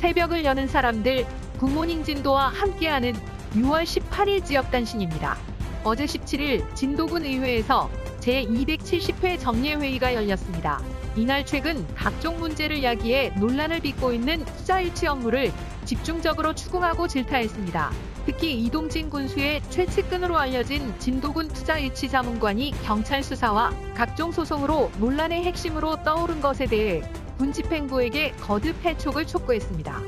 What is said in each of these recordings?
새벽을 여는 사람들 굿모닝 진도와 함께하는 6월 18일 지역 단신입니다. 어제 17일 진도군 의회에서 제270회 정례회의가 열렸습니다. 이날 최근 각종 문제를 야기해 논란을 빚고 있는 투자일치 업무를 집중적으로 추궁하고 질타했습니다. 특히 이동진 군수의 최측근으로 알려진 진도군 투자일치 자문관이 경찰 수사와 각종 소송으로 논란의 핵심으로 떠오른 것에 대해 군 집행부에게 거듭 해촉을 촉구했습니다.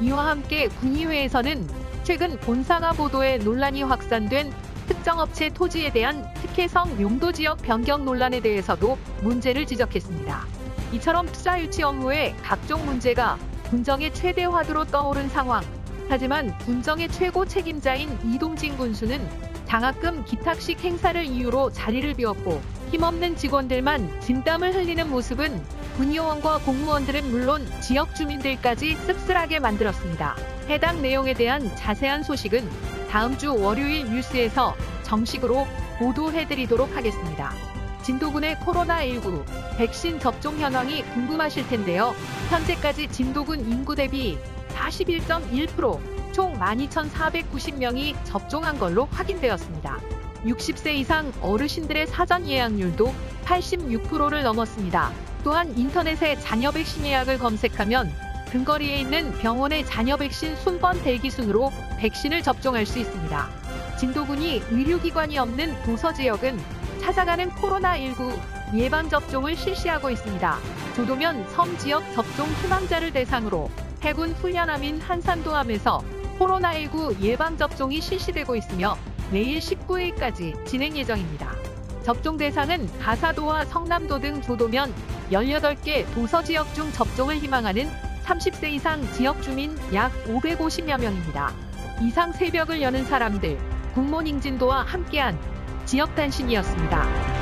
이와 함께 군의회에서는 최근 본사가 보도에 논란이 확산된 특정 업체 토지에 대한 특혜성 용도 지역 변경 논란에 대해서도 문제를 지적했습니다. 이처럼 투자 유치 업무에 각종 문제가 군정의 최대 화두로 떠오른 상황. 하지만 군정의 최고 책임자인 이동진 군수는 장학금 기탁식 행사를 이유로 자리를 비웠고 힘없는 직원들만 진땀을 흘리는 모습은 군의원과 공무원들은 물론 지역 주민들까지 씁쓸하게 만들었습니다. 해당 내용에 대한 자세한 소식은 다음 주 월요일 뉴스에서 정식으로 보도해드리도록 하겠습니다. 진도군의 코로나19 백신 접종 현황이 궁금하실 텐데요. 현재까지 진도군 인구 대비 41.1%, 총 12,490명이 접종한 걸로 확인되었습니다. 60세 이상 어르신들의 사전 예약률도 86%를 넘었습니다. 또한 인터넷에 자녀 백신 예약을 검색하면 근거리에 있는 병원의 자녀 백신 순번 대기 순으로 백신을 접종할 수 있습니다. 진도군이 의료기관이 없는 도서 지역은 찾아가는 코로나19 예방접종을 실시하고 있습니다. 조도면 섬 지역 접종 희망자를 대상으로 해군 훈련함인 한산도함에서 코로나19 예방접종이 실시되고 있으며 내일 19일까지 진행 예정입니다. 접종 대상은 가사도와 성남도 등 조도면 18개 도서 지역 중 접종을 희망하는 30세 이상 지역 주민 약 550여 명입니다. 이상 새벽을 여는 사람들, 굿모닝 진도와 함께한 지역 단신이었습니다.